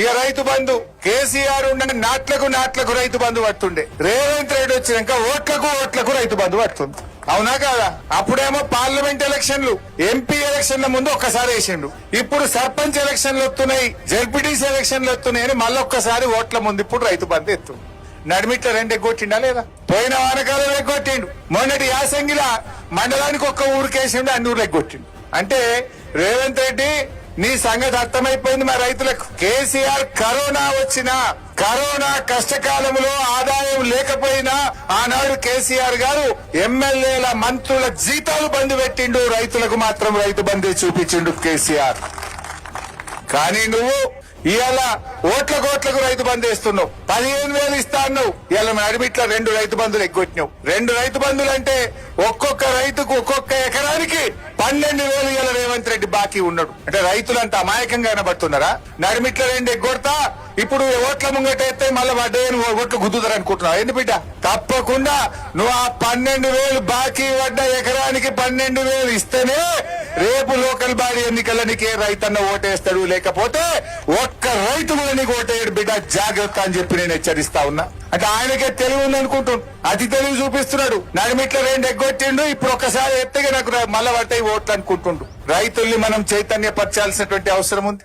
ఇక రైతు బంధు కేసీఆర్ ఉన్న నాట్లకు నాట్లకు రైతు బంధు పడుతుండే. రేవంత్ రెడ్డి వచ్చినాక ఓట్లకు ఓట్లకు రైతు బంధు పడుతుంది. అవునా కాదా? అప్పుడేమో పార్లమెంట్ ఎలక్షన్లు ఎంపీ ఎలక్షన్ల ముందు ఒక్కసారి వేసిండు. ఇప్పుడు సర్పంచ్ ఎలక్షన్లు వస్తున్నాయి జెడ్పీటీసీ ఎలక్షన్లు వస్తున్నాయి అని మళ్ళొక్కసారి ఓట్ల ముందు ఇప్పుడు రైతు బంధు ఎత్తుంది. నడిమిట్ల రెండు ఎగ్గొట్టిండా లేదా? పోయిన వానకాలం ఎగ్గొట్టిండు. మొన్నటి యాసంగిలా మండలానికి ఒక్క ఊరికేసిండు అన్ని ఊర్లు ఎగ్గొట్టిండు. అంటే రేవంత్ రెడ్డి నీ సంగతి అర్థమైపోయింది మా రైతులకు. కేసీఆర్ కరోనా వచ్చినా కరోనా కష్టకాలంలో ఆదాయం లేకపోయినా ఆనాడు కేసీఆర్ గారు ఎమ్మెల్యేల మంత్రుల జీతాలు బంద్ పెట్టిండు రైతులకు మాత్రం రైతు బంధు చూపించిండు కేసీఆర్. కానీ నువ్వు ఇవాళ ఓట్ల కోట్లకు రైతు బంధు వేస్తున్నావు. పదిహేను వేలు ఇస్తా అన్నావు. ఇవాళ నడిమిట్ల రెండు రైతు బంధులు ఎగ్గొట్టినావు. రెండు రైతు బంధులు అంటే ఒక్కొక్క రైతుకు ఒక్కొక్క ఎకరానికి పన్నెండు వేలు గల రేవంత్ రెడ్డి బాకీ ఉన్నాడు. అంటే రైతులంతా అమాయకంగా కనబడుతున్నారా? నడిమిట్ల రెండు ఎగ్గొడతా ఇప్పుడు ఓట్ల ముంగట అయితే మళ్ళీ వడ్డే ఓట్లు గుద్దుతారు అనుకుంటున్నావు? ఏంది బిడ్డ? తప్పకుండా నువ్వు ఆ పన్నెండు వేలు బాకీ పడ్డ ఎకరానికి పన్నెండు వేలు ఇస్తేనే రేపు లోకల్ బాడీ ఎన్నికలనికే నీకే రైతన్న ఓటేస్తాడు లేకపోతే ఒక్క రైతు కూడా నీకు ఓటేయడు బిడ్డ. జాగ్రత్త అని చెప్పి నేను హెచ్చరిస్తా ఉన్నా. అంటే ఆయనకే తెలివి ఉంది అనుకుంటున్నాడు అతి తెలివి చూపిస్తున్నాడు. నడిమిట్ల రెండు ఎగ్గొట్టిండు ఇప్పుడు ఒక్కసారి ఎత్తగా నాకు మళ్ళా పట్టాయి ఓట్లు అనుకుంటుండు. రైతుల్ని మనం చైతన్యపరచాల్సినటువంటి అవసరం ఉంది.